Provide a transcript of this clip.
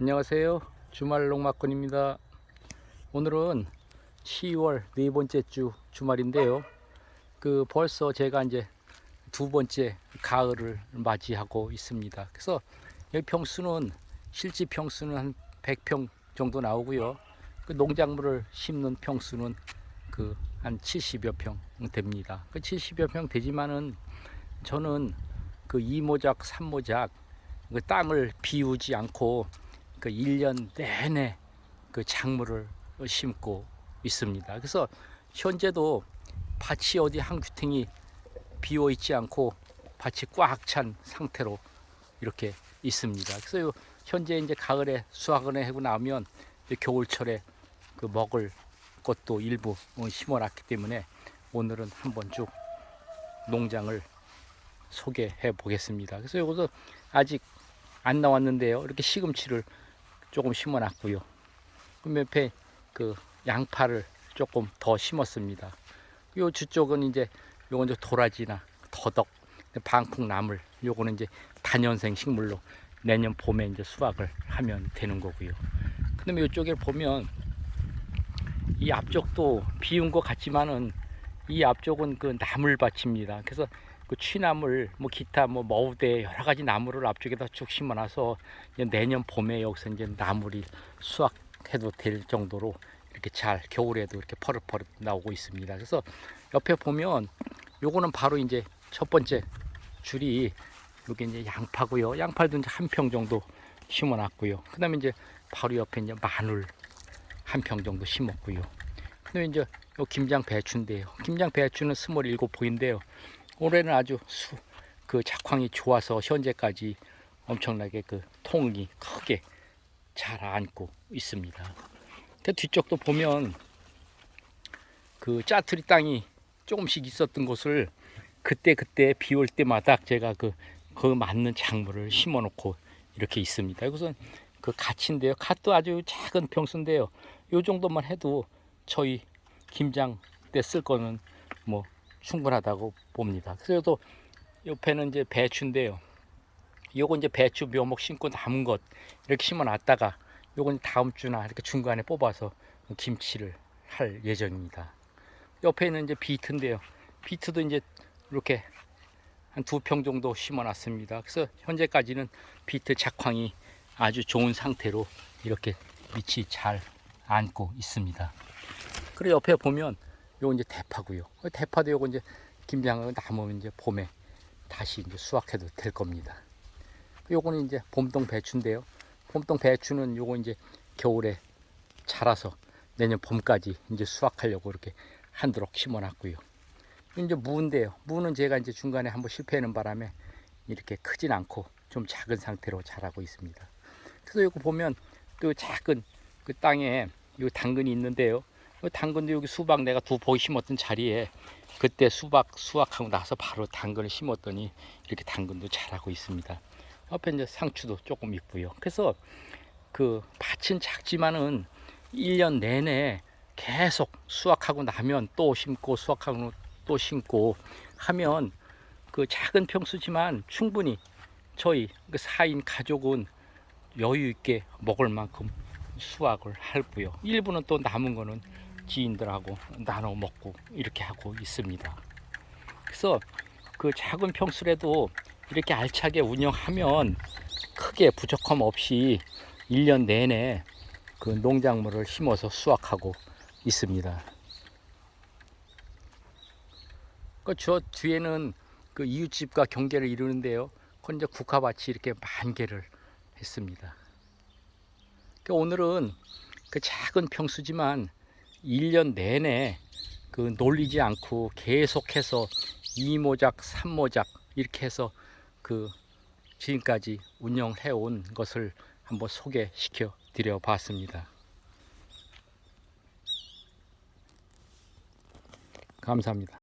안녕하세요. 주말 농막꾼입니다. 오늘은 10월 네 번째 주 주말인데요. 그 벌써 제가 이제 두 번째 가을을 맞이하고 있습니다. 그래서 여기 평수는 실지 평수는 한 100평 정도 나오고요. 그 농작물을 심는 평수는 그 한 70여 평 됩니다. 그 70여 평 되지만은 저는 그 2모작, 3모작 그 땅을 비우지 않고 그 1년 내내 그 작물을 심고 있습니다. 그래서 현재도 밭이 어디 한 귀퉁이 비어 있지 않고 밭이 꽉 찬 상태로 이렇게 있습니다. 그래서 요 현재 이제 가을에 수확을 하고 나면 겨울철에 그 먹을 것도 일부 어, 심어놨기 때문에 오늘은 한번 쭉 농장을 소개해 보겠습니다. 그래서 이것도 아직 안 나왔는데요. 이렇게 시금치를 조금 심어놨고요. 그 옆에 그 양파를 조금 더 심었습니다. 요 주쪽은 이제 요건 이제 도라지나 더덕, 방풍나물, 요거는 이제 단연생 식물로 내년 봄에 이제 수확을 하면 되는 거고요. 그다음에 이쪽에 보면 이 앞쪽도 비운 것 같지만은 이 앞쪽은 그 나물밭입니다. 그래서 그 취나물, 뭐 기타 뭐 머우대 여러 가지 나무를 앞쪽에다 쭉 심어놔서 내년 봄에 여기서 이제 나물이 수확해도 될 정도로 이렇게 잘 겨울에도 이렇게 퍼릇퍼릇 나오고 있습니다. 그래서 옆에 보면 요거는 바로 이제 첫 번째 줄이 여기 이제 양파고요. 양파도 이제 한 평 정도 심어놨고요. 그다음에 이제 바로 옆에 이제 마늘 한 평 정도 심었고요. 그다음에 이제 요 김장 배추인데요. 김장 배추는 스물 일곱 포인데요. 올해는 아주 수, 그 작황이 좋아서 현재까지 엄청나게 그 통이 크게 잘 안고 있습니다. 그 뒤쪽도 보면 그 짜투리 땅이 조금씩 있었던 곳을 그때 그때 비 올 때마다 제가 그, 그 맞는 작물을 심어 놓고 이렇게 있습니다. 이것은 그 갓인데요. 갓도 아주 작은 평수인데요. 요 정도만 해도 저희 김장 때 쓸 거는 뭐 충분하다고 봅니다. 그래서 또 옆에는 이제 배추인데요. 요거 이제 배추 묘목 심고 남은 것 이렇게 심어 놨다가 요건 다음 주나 이렇게 중간에 뽑아서 김치를 할 예정입니다. 옆에는 이제 비트인데요. 비트도 이제 이렇게 한 두 평 정도 심어 놨습니다. 그래서 현재까지는 비트 작황이 아주 좋은 상태로 이렇게 밑이 잘 안고 있습니다. 그리고 옆에 보면 요거 이제 대파고요. 대파도 요거 이제 김장을 남으면 이제 봄에 다시 이제 수확해도 될 겁니다. 요거는 이제 봄동 배추인데요. 봄동 배추는 요거 이제 겨울에 자라서 내년 봄까지 이제 수확하려고 이렇게 한도록 심어놨고요. 이제 무인데요. 무는 제가 이제 중간에 한번 실패하는 바람에 이렇게 크진 않고 좀 작은 상태로 자라고 있습니다. 그래서 이거 보면 또 작은 그 땅에 요 당근이 있는데요. 이 당근도 여기 수박 내가 두 포기 심었던 자리에 그때 수박 수확하고 나서 바로 당근을 심었더니 이렇게 당근도 자라고 있습니다. 옆에 이제 상추도 조금 있고요. 그래서 그 밭은 작지만은 1년 내내 계속 수확하고 나면 또 심고 수확하고 또 심고 하면 그 작은 평수지만 충분히 저희 그 4인 가족은 여유 있게 먹을 만큼 수확을 하고요. 일부는 또 남은 거는 지인들하고 나눠 먹고 이렇게 하고 있습니다. 그래서 그 작은 평수라도 이렇게 알차게 운영하면 크게 부족함 없이 1년 내내 그 농작물을 심어서 수확하고 있습니다. 그 저 뒤에는 그 이웃집과 경계를 이루는데요. 이제 국화밭이 이렇게 만 개를 했습니다. 그 오늘은 그 작은 평수지만 1년 내내 그 놀리지 않고 계속해서 2모작, 3모작 이렇게 해서 그 지금까지 운영해 온 것을 한번 소개시켜 드려 봤습니다. 감사합니다.